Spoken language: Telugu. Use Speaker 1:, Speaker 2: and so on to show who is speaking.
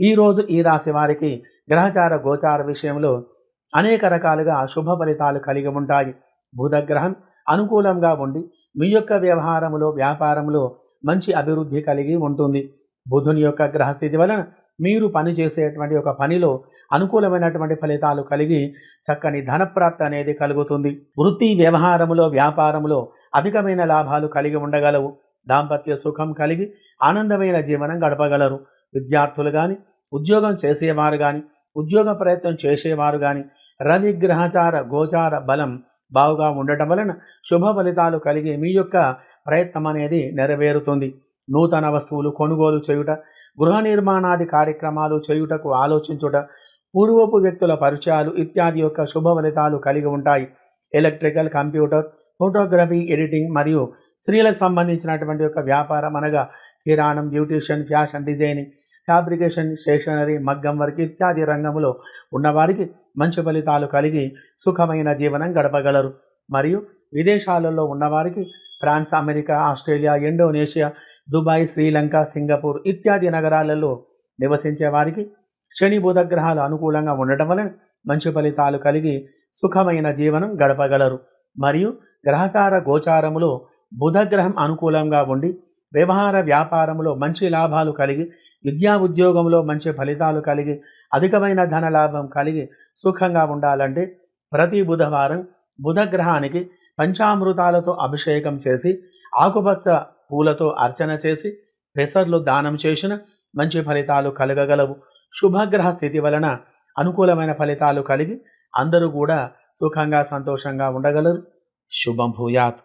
Speaker 1: ఈరోజు ఈ రాశి వారికి గ్రహచార గోచార విషయంలో అనేక రకాలుగా శుభ ఫలితాలు కలిగి ఉంటాయి. బుధగ్రహం అనుకూలంగా ఉండి మీ యొక్క వ్యవహారములో వ్యాపారంలో మంచి అభివృద్ధి కలిగి ఉంటుంది. బుధుని యొక్క గ్రహస్థితి వలన మీరు పని చేసేటువంటి ఒక పనిలో అనుకూలమైనటువంటి ఫలితాలు కలిగి చక్కని ధనప్రాప్తి అనేది కలుగుతుంది. వృత్తి వ్యవహారములో వ్యాపారములో అధికమైన లాభాలు కలిగి ఉండగలవు. దాంపత్య సుఖం కలిగి ఆనందమైన జీవనం గడపగలరు. విద్యార్థులు కానీ ఉద్యోగం చేసేవారు కానీ ఉద్యోగ ప్రయత్నం చేసేవారు కానీ రవి గ్రహచార గోచార బలం బావుగా ఉండటం వలన శుభ ఫలితాలు కలిగి మీ యొక్క ప్రయత్నం అనేది నెరవేరుతుంది. నూతన వస్తువులు కొనుగోలు చేయుట గృహ నిర్మాణాది కార్యక్రమాలు చేయుటకు ఆలోచించుట పూర్వపు వ్యక్తుల పరిచయాలు ఇత్యాది యొక్క శుభ ఫలితాలు కలిగి ఉంటాయి. ఎలక్ట్రికల్ కంప్యూటర్ ఫోటోగ్రఫీ ఎడిటింగ్ మరియు స్త్రీలకు సంబంధించినటువంటి యొక్క వ్యాపారం అనగా కిరాణం beautician fashion designing fabrication stationery మగ్గం వర్క్ ఇత్యాది రంగంలో ఉన్నవారికి మంచి ఫలితాలు కలిగి సుఖమైన జీవనం గడపగలరు. మరియు విదేశాలలో ఉన్నవారికి France America Australia Indonesia Dubai Sri Lanka Singapore ఇత్యాది నగరాలలో నివసించే వారికి శని బుధగ్రహాలు అనుకూలంగా ఉండటం వలన మంచి ఫలితాలు కలిగి సుఖమైన జీవనం గడపగలరు. మరియు గ్రహచార గోచారములో బుధగ్రహం అనుకూలంగా ఉండి వ్యవహార వ్యాపారంలో మంచి లాభాలు కలిగి విద్యా ఉద్యోగంలో మంచి ఫలితాలు కలిగి అధికమైన ధన లాభం కలిగి సుఖంగా ఉండాలంటే ప్రతి బుధవారం బుధగ్రహానికి పంచామృతాలతో అభిషేకం చేసి ఆకుపచ్చ పూలతో అర్చన చేసి పెసర్లు దానం చేసిన మంచి ఫలితాలు కలగగలవు. శుభగ్రహ స్థితి వలన అనుకూలమైన ఫలితాలు కలిగి అందరూ కూడా సుఖంగా సంతోషంగా ఉండగలరు. శుభం భూయాత్.